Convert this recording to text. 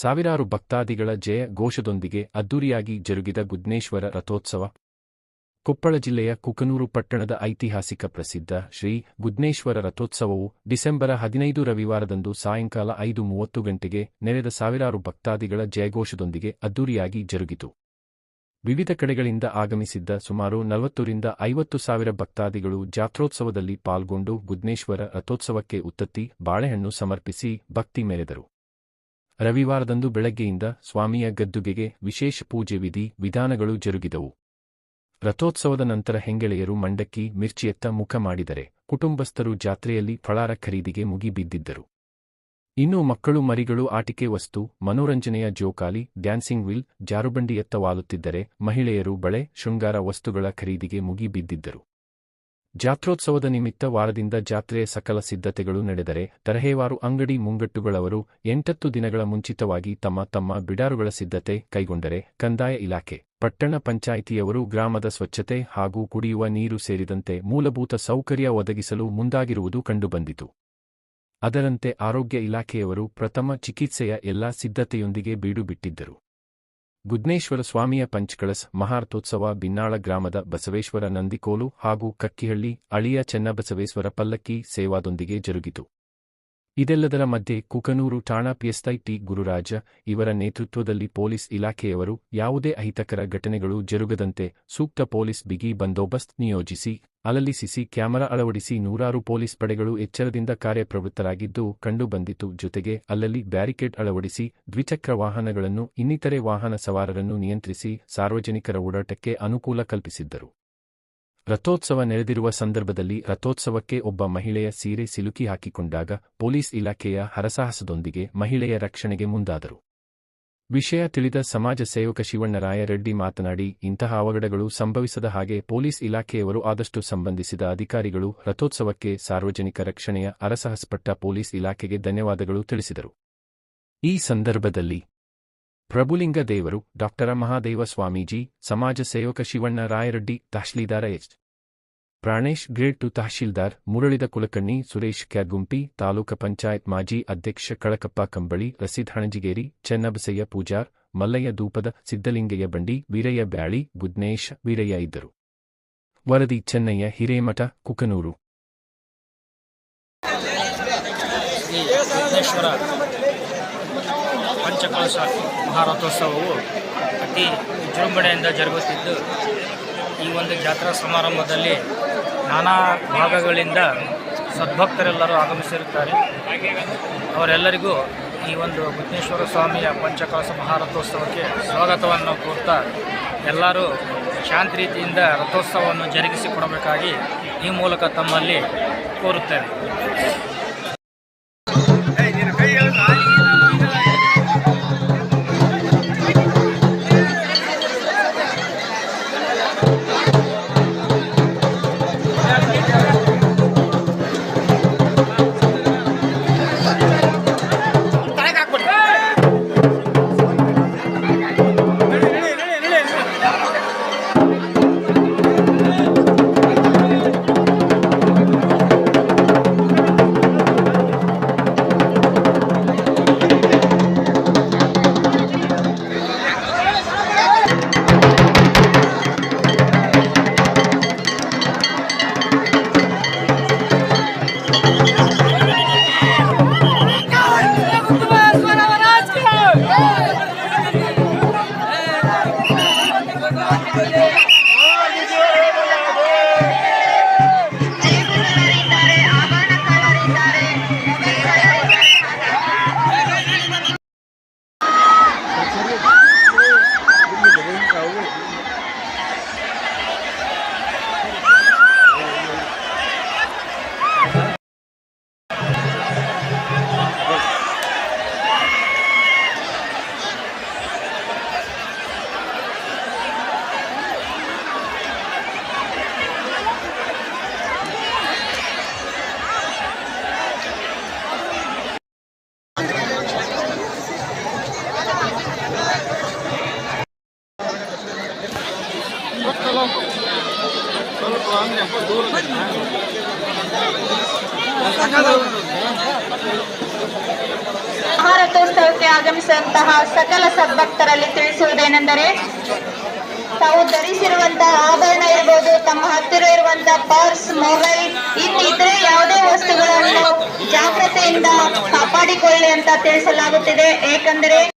ಸಾವಿರಾರು ಭಕ್ತಾದಿಗಳ ಜಯ ಘೋಷದೊಂದಿಗೆ ಅದ್ದೂರಿಯಾಗಿ ಜರುಗಿದ ಗುದ್ನೇಶ್ವರ ರಥೋತ್ಸವ. ಕೊಪ್ಪಳ ಜಿಲ್ಲೆಯ ಕುಕನೂರು ಪಟ್ಟಣದ ಐತಿಹಾಸಿಕ ಪ್ರಸಿದ್ಧ ಶ್ರೀ ಗುದ್ನೇಶ್ವರ ರಥೋತ್ಸವವು ಡಿಸೆಂಬರ ಹದಿನೈದು ರವಿವಾರದಂದು ಸಾಯಂಕಾಲ ಐದು ಮೂವತ್ತು ಗಂಟೆಗೆ ನೆರೆದ ಸಾವಿರಾರು ಭಕ್ತಾದಿಗಳ ಜಯಘೋಷದೊಂದಿಗೆ ಅದ್ದೂರಿಯಾಗಿ ಜರುಗಿತು. ವಿವಿಧ ಕಡೆಗಳಿಂದ ಆಗಮಿಸಿದ್ದ ಸುಮಾರು ನಲವತ್ತರಿಂದ ಐವತ್ತು ಸಾವಿರ ಭಕ್ತಾದಿಗಳು ಜಾತ್ರೋತ್ಸವದಲ್ಲಿ ಪಾಲ್ಗೊಂಡು ಗುದ್ನೇಶ್ವರ ರಥೋತ್ಸವಕ್ಕೆ ಉತ್ತತ್ತಿ ಬಾಳೆಹಣ್ಣು ಸಮರ್ಪಿಸಿ ಭಕ್ತಿ ಮೆರೆದರು. ರವಿವಾರದಂದು ಬೆಳಗ್ಗೆಯಿಂದ ಸ್ವಾಮಿಯ ಗದ್ದುಗೆಗೆ ವಿಶೇಷ ಪೂಜೆ ವಿಧಿ ವಿಧಾನಗಳು ಜರುಗಿದವು. ರಥೋತ್ಸವದ ನಂತರ ಹೆಂಗೆಳೆಯರು ಮಂಡಕ್ಕಿ ಮಿರ್ಚಿಯತ್ತ ಮುಖ ಮಾಡಿದರೆ ಕುಟುಂಬಸ್ಥರು ಜಾತ್ರೆಯಲ್ಲಿ ಫಳಾರ ಖರೀದಿಗೆ ಮುಗಿಬಿದ್ದಿದ್ದರು ಇನ್ನು ಮಕ್ಕಳು, ಮರಿಗಳು, ಆಟಿಕೆ, ವಸ್ತು, ಮನೋರಂಜನೆಯ ಜೋಕಾಲಿ, ಡ್ಯಾನ್ಸಿಂಗ್ ವಿಲ್ ಜಾರುಬಂಡಿಯತ್ತ ವಾಲುತ್ತಿದ್ದರೆ ಮಹಿಳೆಯರು ಬಳೆ, ಶೃಂಗಾರ ವಸ್ತುಗಳ ಖರೀದಿಗೆ ಮುಗಿಬಿದ್ದಿದ್ದರು ಜಾತ್ರೋತ್ಸವದ ನಿಮಿತ್ತ ವಾರದಿಂದ ಜಾತ್ರೆಯ ಸಕಲ ಸಿದ್ಧತೆಗಳು ನಡೆದರೆ ತರಹೇವಾರು ಅಂಗಡಿ ಮುಂಗಟ್ಟುಗಳವರು ಎಂಟತ್ತು ದಿನಗಳ ಮುಂಚಿತವಾಗಿ ತಮ್ಮ ತಮ್ಮ ಬಿಡಾರುಗಳ ಸಿದ್ಧತೆ ಕೈಗೊಂಡರೆ ಕಂದಾಯ ಇಲಾಖೆ, ಪಟ್ಟಣ ಪಂಚಾಯಿತಿಯವರು ಗ್ರಾಮದ ಸ್ವಚ್ಛತೆ ಹಾಗೂ ಕುಡಿಯುವ ನೀರು ಸೇರಿದಂತೆ ಮೂಲಭೂತ ಸೌಕರ್ಯ ಒದಗಿಸಲು ಮುಂದಾಗಿರುವುದು ಕಂಡುಬಂದಿತು. ಅದರಂತೆ ಆರೋಗ್ಯ ಇಲಾಖೆಯವರು ಪ್ರಥಮ ಚಿಕಿತ್ಸೆಯ ಎಲ್ಲಾ ಸಿದ್ಧತೆಯೊಂದಿಗೆ ಬೀಡುಬಿಟ್ಟಿದ್ದರು. ಗುದ್ನೇಶ್ವರ ಸ್ವಾಮಿಯ ಪಂಚ್ಕಳಸ್ ಮಹಾರ್ಥೋತ್ಸವ ಬಿನ್ನಾಳ ಗ್ರಾಮದ ಬಸವೇಶ್ವರ ನಂದಿಕೋಲು ಹಾಗೂ ಕಕ್ಕಿಹಳ್ಳಿ ಅಳಿಯ ಚೆನ್ನಬಸವೇಶ್ವರ ಪಲ್ಲಕ್ಕಿ ಸೇವಾದೊಂದಿಗೆ ಜರುಗಿತು. ಇದೆಲ್ಲದರ ಮಧ್ಯೆ ಕುಕನೂರು ಠಾಣಾ ಪಿಎಸ್ಐ ಟಿ ಗುರುರಾಜ ಇವರ ನೇತೃತ್ವದಲ್ಲಿ ಪೊಲೀಸ್ ಇಲಾಖೆಯವರು ಯಾವುದೇ ಅಹಿತಕರ ಘಟನೆಗಳು ಜರುಗದಂತೆ ಸೂಕ್ತ ಪೊಲೀಸ್ ಬಿಗಿ ಬಂದೋಬಸ್ತ್ ನಿಯೋಜಿಸಿ, ಅಲ್ಲಲ್ಲಿ ಸಿಸಿ ಕ್ಯಾಮೆರಾ ಅಳವಡಿಸಿ ನೂರಾರು ಪೊಲೀಸ್ ಪಡೆಗಳು ಎಚ್ಚರದಿಂದ ಕಾರ್ಯಪ್ರವೃತ್ತರಾಗಿದ್ದು ಕಂಡುಬಂದಿತು. ಜೊತೆಗೆ ಅಲ್ಲಲ್ಲಿ ಬ್ಯಾರಿಕೇಡ್ ಅಳವಡಿಸಿ ದ್ವಿಚಕ್ರ ವಾಹನಗಳನ್ನು ಇನ್ನಿತರೆ ವಾಹನ ಸವಾರರನ್ನು ನಿಯಂತ್ರಿಸಿ ಸಾರ್ವಜನಿಕರ ಓಡಾಟಕ್ಕೆ ಅನುಕೂಲ ಕಲ್ಪಿಸಿದ್ದರು. ರಥೋತ್ಸವ ನೆರೆದಿರುವ ಸಂದರ್ಭದಲ್ಲಿ ರಥೋತ್ಸವಕ್ಕೆ ಒಬ್ಬ ಮಹಿಳೆಯ ಸೀರೆ ಸಿಲುಕಿ ಹಾಕಿಕೊಂಡಾಗ ಪೊಲೀಸ್ ಇಲಾಖೆಯ ಹರಸಾಹಸದೊಂದಿಗೆ ಮಹಿಳೆಯ ರಕ್ಷಣೆಗೆ ಮುಂದಾದರು. ವಿಷಯ ತಿಳಿದ ಸಮಾಜ ಸೇವಕ ಶಿವಣ್ಣರಾಯರೆಡ್ಡಿ ಮಾತನಾಡಿ, ಇಂತಹ ಅವಘಡಗಳು ಸಂಭವಿಸದ ಹಾಗೆ ಪೊಲೀಸ್ ಇಲಾಖೆಯವರು ಆದಷ್ಟು ಸಂಬಂಧಿಸಿದ ಅಧಿಕಾರಿಗಳು ರಥೋತ್ಸವಕ್ಕೆ ಸಾರ್ವಜನಿಕ ರಕ್ಷಣೆಯ ಅರಸಾಹಸಪಟ್ಟ ಪೊಲೀಸ್ ಇಲಾಖೆಗೆ ಧನ್ಯವಾದಗಳು ತಿಳಿಸಿದರು. ಈ ಸಂದರ್ಭದಲ್ಲಿ ಪ್ರಭುಲಿಂಗ ದೇವರು, ಡಾಕ್ಟರ ಮಹಾದೇವ ಸ್ವಾಮೀಜಿ, ಸಮಾಜ ಸೇವಕ ಶಿವಣ್ಣ ರಾಯರೆಡ್ಡಿ, ತಹಶೀಲ್ದಾರ H. Pranesh, grade two tahsildar, ಮುರಳಿದ ಕುಲಕರ್ಣಿ ಸುರೇಶ್ ಕ್ಯಾಗುಂಪಿ ತಾಲೂಕ ಪಂಚಾಯತ್ ಮಾಜಿ ಅಧ್ಯಕ್ಷ ಕಳಕಪ್ಪ ಕಂಬಳಿ, ರಸೀದ್ ಹಣಜಿಗೇರಿ, ಚೆನ್ನಬಸಯ್ಯ ಪೂಜಾರ್, ಮಲ್ಲಯ್ಯ ದೂಪದ ಸಿದ್ದಲಿಂಗಯ್ಯ ಬಂಡಿ, ವೀರಯ್ಯ ಬ್ಯಾಳಿ, ಬುದ್ನೇಶ್, ವೀರಯ್ಯ ಇದ್ದರು. ವರದಿ, ಚೆನ್ನಯ್ಯ, ಹಿರೇಮಠ, ಕುಕನೂರು. ಪಂಚಕಳಶ ಮಹಾರಥೋತ್ಸವವು ಅತಿ ವಿಜೃಂಭಣೆಯಿಂದ ಜರುಗುತ್ತಿದ್ದು, ಈ ಒಂದು ಜಾತ್ರಾ ಸಮಾರಂಭದಲ್ಲಿ ನಾನಾ ಭಾಗಗಳಿಂದ ಸದ್ಭಕ್ತರೆಲ್ಲರೂ ಆಗಮಿಸಿರುತ್ತಾರೆ. ಅವರೆಲ್ಲರಿಗೂ ಈ ಒಂದು ಬುದ್ಧೇಶ್ವರ ಸ್ವಾಮಿಯ ಪಂಚಕಲಶ ಮಹಾರಥೋತ್ಸವಕ್ಕೆ ಸ್ವಾಗತವನ್ನು ಕೋರ್ತಾ ಎಲ್ಲರೂ ಶಾಂತಿ ರೀತಿಯಿಂದ ರಥೋತ್ಸವವನ್ನು ಜರುಗಿಸಿಕೊಡಬೇಕಾಗಿ ಈ ಮೂಲಕ ತಮ್ಮಲ್ಲಿ ಕೋರುತ್ತೇನೆ. ಆಹಾರ ಆಗಮಿಸುವಂತಹ ಸಕಲ ಸದ್ಭಕ್ತರಲ್ಲಿ ತಿಳಿಸುವುದೇನೆಂದರೆ, ತಾವು ಧರಿಸಿರುವಂತಹ ಆಭರಣ ಇರ್ಬೋದು, ತಮ್ಮ ಹತ್ತಿರ ಇರುವಂತಹ ಪರ್ಸ್, ಮೊಬೈಲ್, ಇನ್ನಿತರೆ ಯಾವುದೇ ವಸ್ತುಗಳನ್ನು ಜಾಗ್ರತೆಯಿಂದ ಕಾಪಾಡಿಕೊಳ್ಳಿ ಅಂತ ತಿಳಿಸಲಾಗುತ್ತಿದೆ. ಏಕೆಂದರೆ